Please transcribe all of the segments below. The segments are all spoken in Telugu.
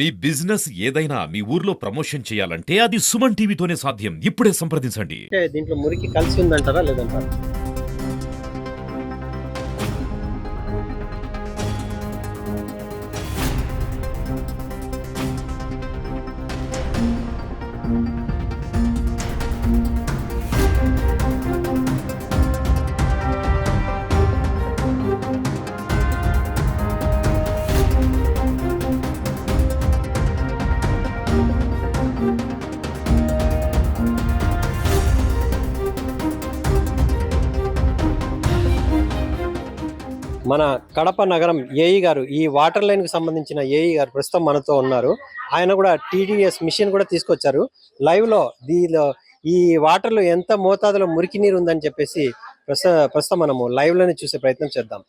మీ బిజినెస్ ఏదైనా మీ ఊర్లో ప్రమోషన్ చేయాలంటే అది సుమన్ టీవీతోనే సాధ్యం. ఇప్పుడే సంప్రదించండి. దీంట్లో మురికి కలిసి ఉందంటారా లేదంటారా? మన కడప నగరం ఏఈ గారు ఈ వాటర్ లైన్కి సంబంధించిన ఏఈ గారు ప్రస్తుతం మనతో ఉన్నారు. ఆయన కూడా టీడీఎస్ మిషన్ కూడా తీసుకొచ్చారు. లైవ్లో దీనిలో ఈ వాటర్లో ఎంత మోతాదులో మురికి నీరు ఉందని చెప్పేసి ప్రస్తుత ప్రస్తుతం మనము లైవ్లోనే చూసే ప్రయత్నం చేద్దాం.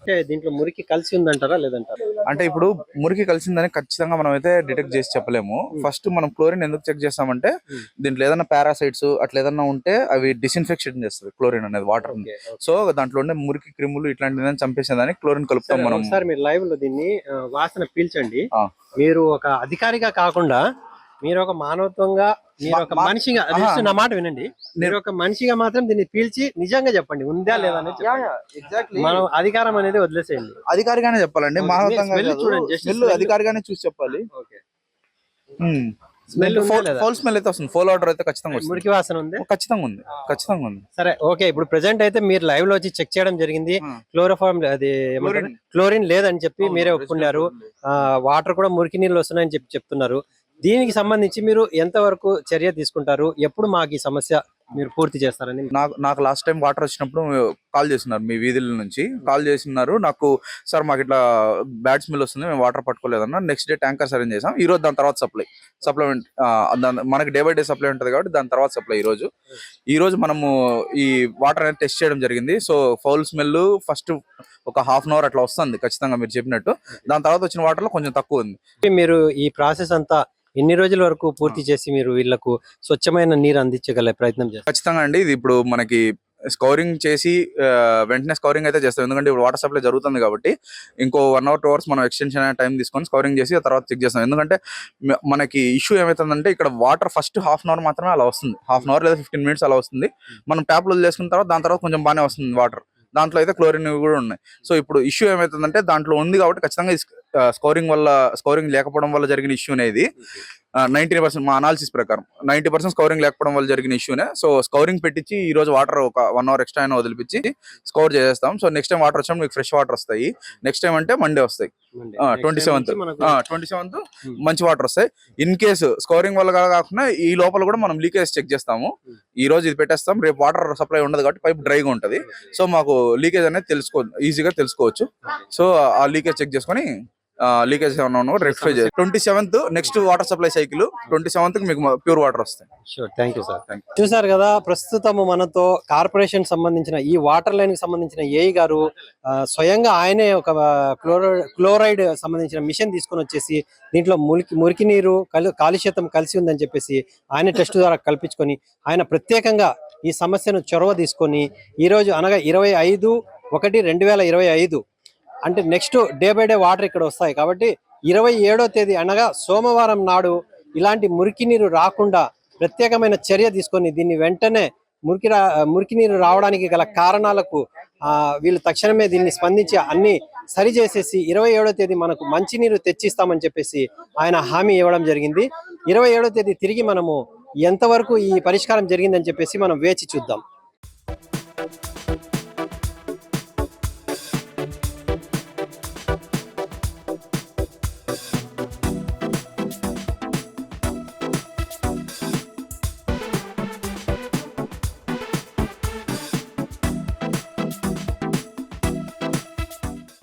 అంటే దీంట్లో మురికి కలిసి ఉందంటారా లేదంటారా? అంటే ఇప్పుడు మురికి కలిసిందని ఖచ్చితంగా మనం అయితే డిటెక్ట్ చేసి చెప్పలేము. ఫస్ట్ మనం క్లోరిన్ ఎందుకు చెక్ చేస్తామంటే Hmm. దీంట్లో ఏదైనా పారాసైట్స్ అట్లా ఏదైనా ఉంటే అవి డిస్ఇన్ఫెక్షన్ చేస్తుంది క్లోరిన్ అనేది వాటర్ సో దాంట్లో ఉండే మురికి క్రిములు ఇట్లాంటివి చంపేసేదానికి క్లోరిన్ కలుపుతాం మనం. ఒకసారి మీరు లైవ్లో దీన్ని వాసన పీల్చండి. మీరు ఒక అధికారిగా కాకుండా మీరు ఒక మానవత్వంగా మీరు ఒక మనిషిగా నా మాట వినండి. మీరు ఒక మనిషిగా మాత్రం దీన్ని పీల్చి నిజంగా చెప్పండి. ఉందా లేదా. ఎగ్జాక్ట్లీ మనం అధికారం అనేది వదిలేసేయండి. అధికారిగానే చెప్పాలండి. చూడండి, స్మెల్. అధికారిగానే చూసి చెప్పాలి. స్మెల్ ఫౌల్ స్మెల్ అయితే వస్తుంది. ఫోల్ ఆర్డర్ అయితే ఖచ్చితంగా వస్తుంది. మురికి వాసన ఉంది? ఖచ్చితంగా ఉంది. ఖచ్చితంగా ఉంది. సరే ఓకే. ఇప్పుడు ప్రెసెంట్ అయితే మీరు లైవ్లో వచ్చి చెక్ చేయడం జరిగింది. క్లోరోఫామ్ అది. క్లోరిన్ లేదని చెప్పి మీరే ఒప్పుకున్నారు. వాటర్ కూడా మురికి నీళ్ళు వస్తున్నాయని చెప్పి చెప్తున్నారు. దీనికి సంబంధించి మీరు ఎంతవరకు చర్య తీసుకుంటారు? ఎప్పుడు మాకు ఈ సమస్య మీరు పూర్తి చేస్తారని? నాకు నాకు లాస్ట్ టైం వాటర్ వచ్చినప్పుడు కాల్ చేస్తున్నారు మీ వీధుల నుంచి. కాల్ చేస్తున్నారు నాకు సార్ మాకు ఇట్లా బ్యాడ్ స్మెల్ వస్తుంది. మేము వాటర్ పట్టుకోలేదన్న నెక్స్ట్ డే ట్యాంకర్స్ అరేంజ్ చేసాం? ఈ రోజు దాని తర్వాత సప్లై సప్లిమెంట్ మనకి డే బై డే సప్లై ఉంటుంది కాబట్టి దాని తర్వాత సప్లై ఈ రోజు. ఈ రోజు మనము ఈ వాటర్ అనేది టెస్ట్ చేయడం జరిగింది. సో ఫౌల్ స్మెల్ ఫస్ట్ ఒక హాఫ్ అన్ అవర్ అట్లా వస్తుంది. ఖచ్చితంగా మీరు చెప్పినట్టు. దాని తర్వాత వచ్చిన వాటర్లో కొంచెం తక్కువ ఉంది. మీరు ఈ ప్రాసెస్ అంతా ఎన్ని రోజుల వరకు పూర్తి చేసి మీరు వీళ్ళకు స్వచ్ఛమైన నీరు అందించగల ప్రయత్నం చేస్తారు. ఖచ్చితంగా అండి. ఇది ఇప్పుడు మనకి స్కౌరింగ్ చేసి వెంటనే స్కౌరింగ్ అయితే చేస్తాం ఎందుకంటే ఇప్పుడు వాటర్ సప్లై జరుగుతుంది కాబట్టి ఇంకో వన్ అవర్ టూ అవర్స్ మనం ఎక్స్టెన్షన్ అనే టైం తీసుకొని స్కౌరింగ్ చేసి ఆ తర్వాత చెక్ చేస్తాం. ఎందుకంటే మనకి ఇష్యూ ఏమవుతుందంటే ఇక్కడ water first half an hour మాత్రమే అలా వస్తుంది. హాఫ్ అన్ అవర్ లేదా ఫిఫ్టీన్ మినిట్స్ అలా వస్తుంది. మనం ట్యాప్లో చేసుకున్న తర్వాత దాని తర్వాత కొంచెం బాగానే వస్తుంది వాటర్ దాంట్లో అయితే క్లోరిన్ కూడా ఉన్నాయి. సో ఇప్పుడు ఇష్యూ ఏమవుతుందంటే దాంట్లో ఉంది కాబట్టి ఖచ్చితంగా స్కోరింగ్ వల్ల స్కోరింగ్ లేకపోవడం వల్ల జరిగిన ఇష్యూ అనేది నైన్టీ పర్సెంట్ మా అనాలిసిస్ ప్రకారం. నైన్టీ పర్సెంట్ స్కౌరింగ్ లేకపోవడం వల్ల జరిగిన ఇష్యూనే సో స్కౌరింగ్ పెట్టించి ఈ రోజు వాటర్ ఒక వన్ అవర్ ఎక్స్ట్రా అయినా వదిలిపించి స్కౌర్ చేసేస్తాం. సో నెక్స్ట్ టైం వాటర్ వచ్చినప్పుడు మీకు ఫ్రెష్ వాటర్ వస్తాయి. నెక్స్ట్ టైం అంటే మండే వస్తాయి. Twenty seventh twenty seventh Hmm. మంచి వాటర్ వస్తాయి. ఇన్ కేసు స్కోరింగ్ వల్ల కాకుండా ఈ లోపల కూడా మనం లీకేజ్ చెక్ చేస్తాము. Hmm. ఈ రోజు ఇది పెట్టేస్తాం. రేపు వాటర్ సప్లై ఉండదు కాబట్టి పైప్ డ్రైగా ఉంటది. సో మాకు లీకేజ్ అనేది తెలుసుకో ఈజీగా తెలుసుకోవచ్చు. సో ఆ లీకేజ్ చెక్ చేసుకొని లీకేజ్ ఏమన్నా రెక్టిఫై చేయాలి twenty seventh next water supply cycle twenty seventh మీకు ప్యూర్ వాటర్ వస్తాయి. షూర్ థ్యాంక్ యూ సార్ చూసారు కదా ప్రస్తుతం మనతో కార్పొరేషన్ సంబంధించిన ఈ వాటర్ లైన్కి సంబంధించిన ఏఈ గారు స్వయంగా ఆయనే ఒక క్లోరో క్లోరైడ్ సంబంధించిన మిషన్ తీసుకొని వచ్చేసి దీంట్లో మురికి మురికి నీరు కలు కాలుష్యతం కలిసి ఉందని చెప్పేసి ఆయన టెస్ట్ ద్వారా కల్పించుకొని ఆయన ప్రత్యేకంగా ఈ సమస్యను చొరవ తీసుకొని ఈ రోజు అనగా ఇరవై ఐదు ఒకటి రెండు వేల ఇరవై ఐదు అంటే next day by day water ఇక్కడ వస్తాయి. కాబట్టి ఇరవై ఏడో తేదీ అనగా సోమవారం నాడు ఇలాంటి మురికి నీరు రాకుండా ప్రత్యేకమైన చర్య తీసుకొని దీన్ని వెంటనే మురికి రా మురికి నీరు రావడానికి గల కారణాలకు వీళ్ళు తక్షణమే దీన్ని స్పందించి అన్ని సరి చేసేసి ఇరవై ఏడో తేదీ మనకు మంచినీరు తెచ్చిస్తామని చెప్పేసి ఆయన హామీ ఇవ్వడం జరిగింది. ఇరవై ఏడో తేదీ తిరిగి మనము ఎంతవరకు ఈ పరిష్కారం జరిగిందని చెప్పేసి మనం వేచి చూద్దాం.